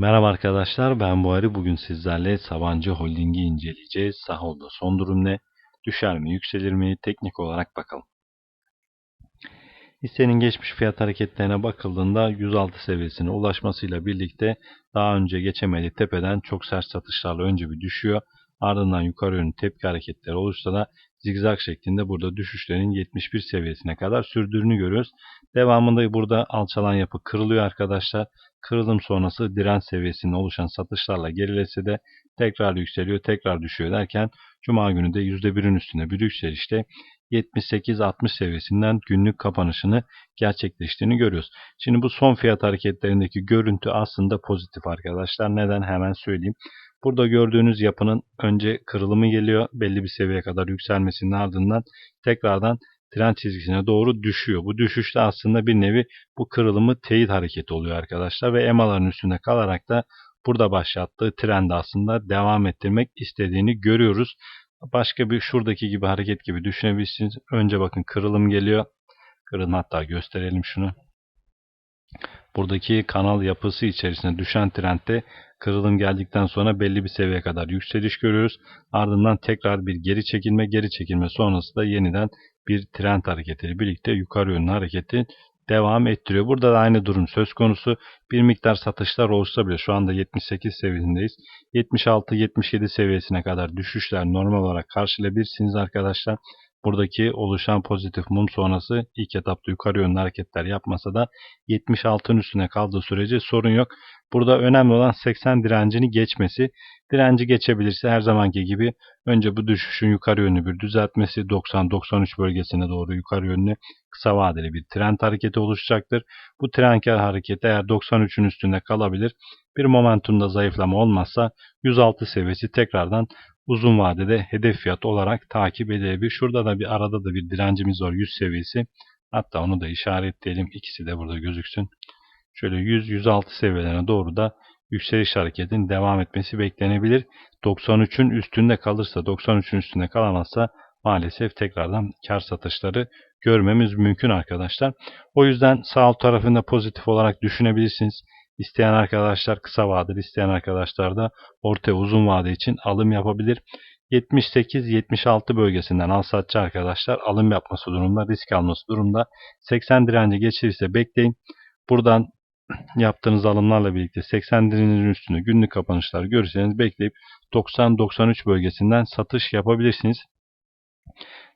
Merhaba arkadaşlar ben Buhari. Bugün sizlerle Sabancı Holding'i inceleyeceğiz. Sahol'da son durum ne? Düşer mi, yükselir mi? Teknik olarak bakalım. Hissenin geçmiş fiyat hareketlerine bakıldığında 106 seviyesine ulaşmasıyla birlikte daha önce geçemediği tepeden çok sert satışlarla önce bir düşüyor. Ardından yukarı yönlü tepki hareketleri oluşsa da zigzag şeklinde burada düşüşlerin 71 seviyesine kadar sürdüğünü görüyoruz. Devamında burada alçalan yapı kırılıyor arkadaşlar. Kırılım sonrası direnç seviyesinde oluşan satışlarla gerilese de tekrar yükseliyor, tekrar düşüyor derken Cuma günü de %1'in üstünde bir yükselişte 78-60 seviyesinden günlük kapanışını gerçekleştiğini görüyoruz. Şimdi bu son fiyat hareketlerindeki görüntü aslında pozitif arkadaşlar. Neden hemen söyleyeyim. Burada gördüğünüz yapının önce kırılımı geliyor. Belli bir seviyeye kadar yükselmesinin ardından tekrardan trend çizgisine doğru düşüyor. Bu düşüşte aslında bir nevi bu kırılımı teyit hareketi oluyor arkadaşlar ve EMA'ların üstünde kalarak da burada başlattığı trendi aslında devam ettirmek istediğini görüyoruz. Başka bir şuradaki gibi hareket gibi düşünebilirsiniz. Önce bakın kırılım geliyor. Kırılım hatta gösterelim şunu. Buradaki kanal yapısı içerisinde düşen trendde kırılım geldikten sonra belli bir seviyeye kadar yükseliş görüyoruz. Ardından tekrar bir geri çekilme, geri çekilme sonrası da yeniden bir trend hareketiyle birlikte yukarı yönlü hareketi devam ettiriyor. Burada da aynı durum söz konusu. Bir miktar satışlar olsa bile şu anda 78 seviyesindeyiz. 76-77 seviyesine kadar düşüşler normal olarak karşılayabilirsiniz arkadaşlar. Buradaki oluşan pozitif mum sonrası ilk etapta yukarı yönlü hareketler yapmasa da 76'ın üstüne kaldığı sürece sorun yok. Burada önemli olan 80 direncini geçmesi. Direnci geçebilirse her zamanki gibi önce bu düşüşün yukarı yönlü bir düzeltmesi 90-93 bölgesine doğru yukarı yönlü kısa vadeli bir trend hareketi oluşacaktır. Bu trend hareketi eğer 93'ün üstünde kalabilir. Bir momentumda zayıflama olmazsa 106 seviyesi tekrardan uzun vadede hedef fiyat olarak takip edilebilir. Şurada da bir arada da bir direncimiz var 100 seviyesi. Hatta onu da işaretleyelim. İkisi de burada gözüksün. Şöyle 100-106 seviyelerine doğru da yükseliş hareketinin devam etmesi beklenebilir. 93'ün üstünde kalırsa, 93'ün üstünde kalamazsa maalesef tekrardan kar satışları görmemiz mümkün arkadaşlar. O yüzden sağ alt tarafında pozitif olarak düşünebilirsiniz. İsteyen arkadaşlar kısa vadeli, isteyen arkadaşlar da orta uzun vade için alım yapabilir. 78-76 bölgesinden al satçı arkadaşlar alım yapması durumda, risk alması durumda. 80 direnci geçirirse bekleyin. Buradan yaptığınız alımlarla birlikte 80 direncin üstünde günlük kapanışlar görürseniz bekleyip 90-93 bölgesinden satış yapabilirsiniz.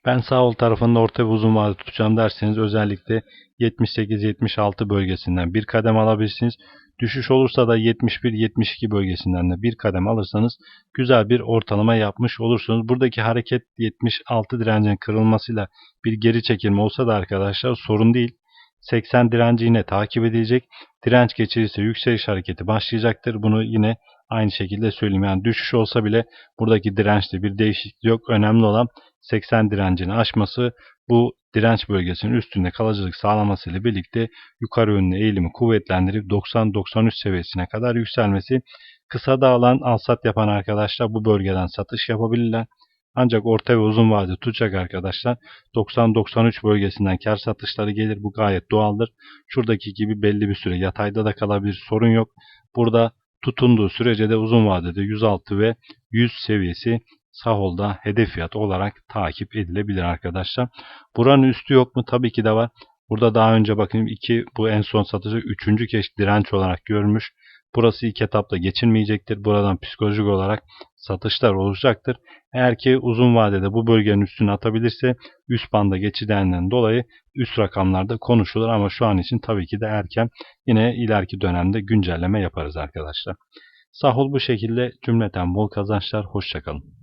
Ben sağ ol tarafında orta ve uzun vade tutacağım derseniz özellikle 78-76 bölgesinden bir kadem alabilirsiniz. Düşüş olursa da 71-72 bölgesinden de bir kadem alırsanız güzel bir ortalama yapmış olursunuz. Buradaki hareket 76 direncin kırılmasıyla bir geri çekilme olsa da arkadaşlar sorun değil. 80 direnci yine takip edilecek. Direnç geçirirse yükseliş hareketi başlayacaktır. Bunu yine aynı şekilde söyleyeyim. Yani düşüş olsa bile buradaki dirençte bir değişiklik yok. Önemli olan 80 direncini aşması bu direnç bölgesinin üstünde kalıcılık sağlaması ile birlikte yukarı yönlü eğilimi kuvvetlendirip 90-93 seviyesine kadar yükselmesi. Kısa dağılan alsat yapan arkadaşlar bu bölgeden satış yapabilirler. Ancak orta ve uzun vade tutacak arkadaşlar 90-93 bölgesinden kar satışları gelir. Bu gayet doğaldır. Şuradaki gibi belli bir süre yatayda da kalabilir. Sorun yok. Burada tutunduğu sürece de uzun vadede 106 ve 100 seviyesi Sahol'da hedef fiyat olarak takip edilebilir arkadaşlar. Buranın üstü yok mu? Tabii ki de var. Burada daha önce bakın iki bu en son satıcı üçüncü kez direnç olarak görmüş. Burası ilk etapta geçilmeyecektir. Buradan psikolojik olarak satışlar olacaktır. Eğer ki uzun vadede bu bölgenin üstüne atabilirse üst banda geçidenden dolayı üst rakamlarda konuşulur ama şu an için tabii ki de erken. Yine ileriki dönemde güncelleme yaparız arkadaşlar. Sahol bu şekilde cümleten bol kazançlar. Hoşçakalın.